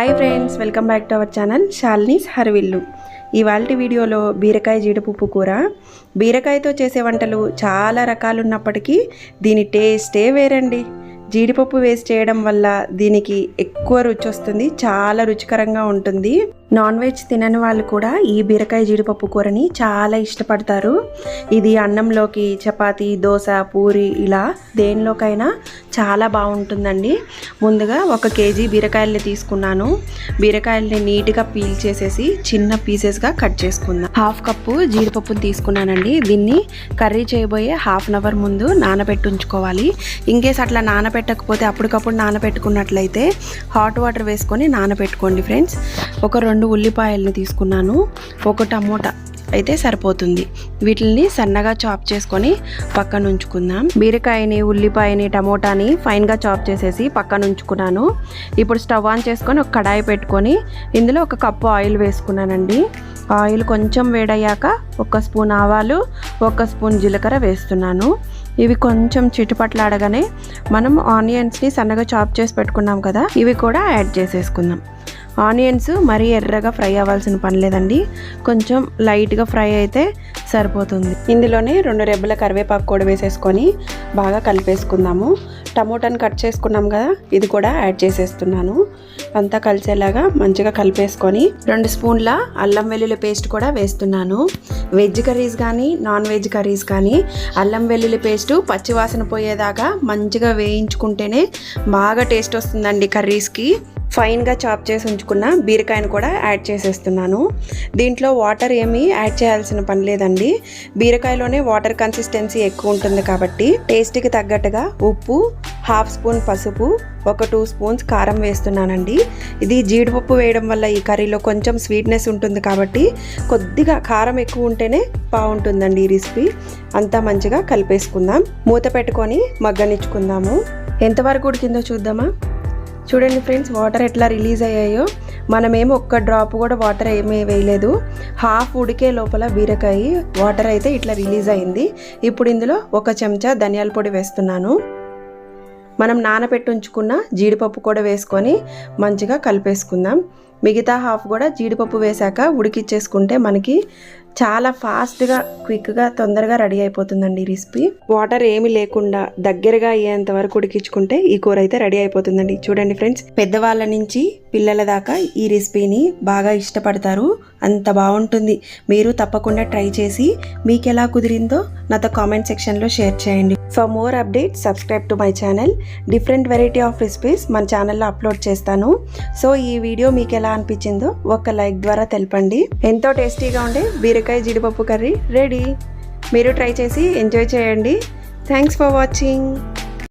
Hi friends welcome back to our channel షాల్నీస్ హర్విల్లు ఇవాళ వీడియోలో బీరకాయ జీడిపప్పు కూర. బీరకాయతో చేసే వంటలు చాలా రకాలు ఉన్నప్పటికీ దీని టేస్టే వేరండి. జీడిపప్పు వేసి చేయడం వల్ల దీనికి ఎక్కువ రుచి వస్తుంది చాలా రుచికరంగా ఉంటుంది. నాన్ వెజ్ తినని వాళ్ళు కూడా ఈ బీరకాయ జీడిపప్పు కూరని చాలా ఇష్టపడతారు. ఇది అన్నంలోకి చపాతి దోశ పూరి ఇలా దేనిలోకైనా చాలా బాగుంటుందండి. ముందుగా ఒక కేజీ బీరకాయల్ని తీసుకున్నాను. బీరకాయల్ని నీట్గా పీల్ చేసేసి చిన్న పీసెస్గా కట్ చేసుకుందాం. హాఫ్ కప్పు జీడిపప్పుని తీసుకున్నానండి. దీన్ని కర్రీ చేయబోయే హాఫ్ అన్ అవర్ ముందు నానబెట్టి ఉంచుకోవాలి. ఇంకేస్ అట్లా నానబెట్టకపోతే అప్పటికప్పుడు నానబెట్టుకున్నట్లయితే హాట్ వాటర్ వేసుకొని నానబెట్టుకోండి ఫ్రెండ్స్. ఒక రెండు రెండు ఉల్లిపాయలను తీసుకున్నాను. ఒక టమోటా అయితే సరిపోతుంది. వీటిని సన్నగా చాప్ చేసుకొని పక్కన ఉంచుకుందాం. బీరకాయని ఉల్లిపాయని టమోటాని ఫైన్గా చాప్ చేసేసి పక్కన ఉంచుకున్నాను. ఇప్పుడు స్టవ్ ఆన్ చేసుకొని ఒక కడాయి పెట్టుకొని ఇందులో ఒక కప్పు ఆయిల్ వేసుకున్నానండి. ఆయిల్ కొంచెం వేడయ్యాక ఒక స్పూన్ ఆవాలు ఒక స్పూన్ జీలకర్ర వేస్తున్నాను. ఇవి కొంచెం చిటుపట్లాడగానే మనం ఆనియన్స్ని సన్నగా చాప్ చేసి పెట్టుకున్నాం కదా ఇవి కూడా యాడ్ చేసేసుకుందాం. ఆనియన్స్ మరీ ఎర్రగా ఫ్రై అవ్వాల్సిన పని లేదండి. కొంచెం లైట్గా ఫ్రై అయితే సరిపోతుంది. ఇందులోనే రెండు రెబ్బల కరివేపాకు కూడా వేసేసుకొని బాగా కలిపేసుకుందాము. టమోటాని కట్ చేసుకున్నాం కదా ఇది కూడా యాడ్ చేసేస్తున్నాను. అంతా కలిసేలాగా మంచిగా కలిపేసుకొని రెండు స్పూన్ల అల్లం వెల్లుల్లి పేస్ట్ కూడా వేస్తున్నాను. వెజ్ కర్రీస్ కానీ నాన్ వెజ్ కర్రీస్ కానీ అల్లం వెల్లుల్లి పేస్ట్ పచ్చివాసన పోయేదాకా మంచిగా వేయించుకుంటేనే బాగా టేస్ట్ వస్తుందండి కర్రీస్కి. ఫైన్గా చాప్ చేసి ఉంచుకున్న బీరకాయను కూడా యాడ్ చేసేస్తున్నాను. దీంట్లో వాటర్ ఏమీ యాడ్ చేయాల్సిన పని లేదండి. బీరకాయలోనే వాటర్ కన్సిస్టెన్సీ ఎక్కువ ఉంటుంది కాబట్టి టేస్ట్కి తగ్గట్టుగా ఉప్పు హాఫ్ స్పూన్ పసుపు ఒక టూ స్పూన్స్ కారం వేస్తున్నానండి. ఇది జీడిపప్పు వేయడం వల్ల ఈ కర్రీలో కొంచెం స్వీట్నెస్ ఉంటుంది కాబట్టి కొద్దిగా కారం ఎక్కువ ఉంటేనే బాగుంటుందండి ఈ రెసిపీ అంతా మంచిగా కలిపేసుకుందాం. మూత పెట్టుకొని మగ్గనిచ్చుకుందాము. ఎంతవరకు ఉడికిందో చూద్దామా? చూడండి ఫ్రెండ్స్ వాటర్ ఎట్లా రిలీజ్ అయ్యాయో. మనమేమో ఒక్క డ్రాప్ కూడా వాటర్ ఏమీ వేయలేదు. హాఫ్ ఉడికే లోపల బీరకాయ వాటర్ అయితే ఇట్లా రిలీజ్ అయింది. ఇప్పుడు ఇందులో ఒక చెంచా ధనియాల పొడి వేస్తున్నాను. మనం నానబెట్టి ఉంచుకున్న జీడిపప్పు కూడా వేసుకొని మంచిగా కలిపేసుకుందాం. మిగతా హాఫ్ కూడా జీడిపప్పు వేశాక ఉడికిచ్చేసుకుంటే మనకి చాలా ఫాస్ట్గా క్విక్గా తొందరగా రెడీ అయిపోతుందండి ఈ రెసిపీ. వాటర్ ఏమి లేకుండా దగ్గరగా అయ్యేంత వరకు ఉడికించుకుంటే ఈ కూర అయితే రెడీ అయిపోతుందండి. చూడండి ఫ్రెండ్స్ పెద్దవాళ్ళ నుంచి పిల్లల దాకా ఈ రెసిపీని బాగా ఇష్టపడతారు. అంత బాగుంటుంది. మీరు తప్పకుండా ట్రై చేసి మీకు ఎలా కుదిరిందో నాతో కామెంట్ సెక్షన్లో షేర్ చేయండి. For more update subscribe to my channel different variety of recipes మన ఛానల్లో అప్లోడ్ చేస్తాను. సో ఈ వీడియో మీకు ఎలా ఎలా అనిపించిందో ఒక లైక్ ద్వారా తెలపండి. ఎంతో టేస్టీగా ఉండే బీరకాయ జీడిపప్పు కర్రీ రెడీ. మీరు ట్రై చేసి ఎంజాయ్ చేయండి. Thanks for watching.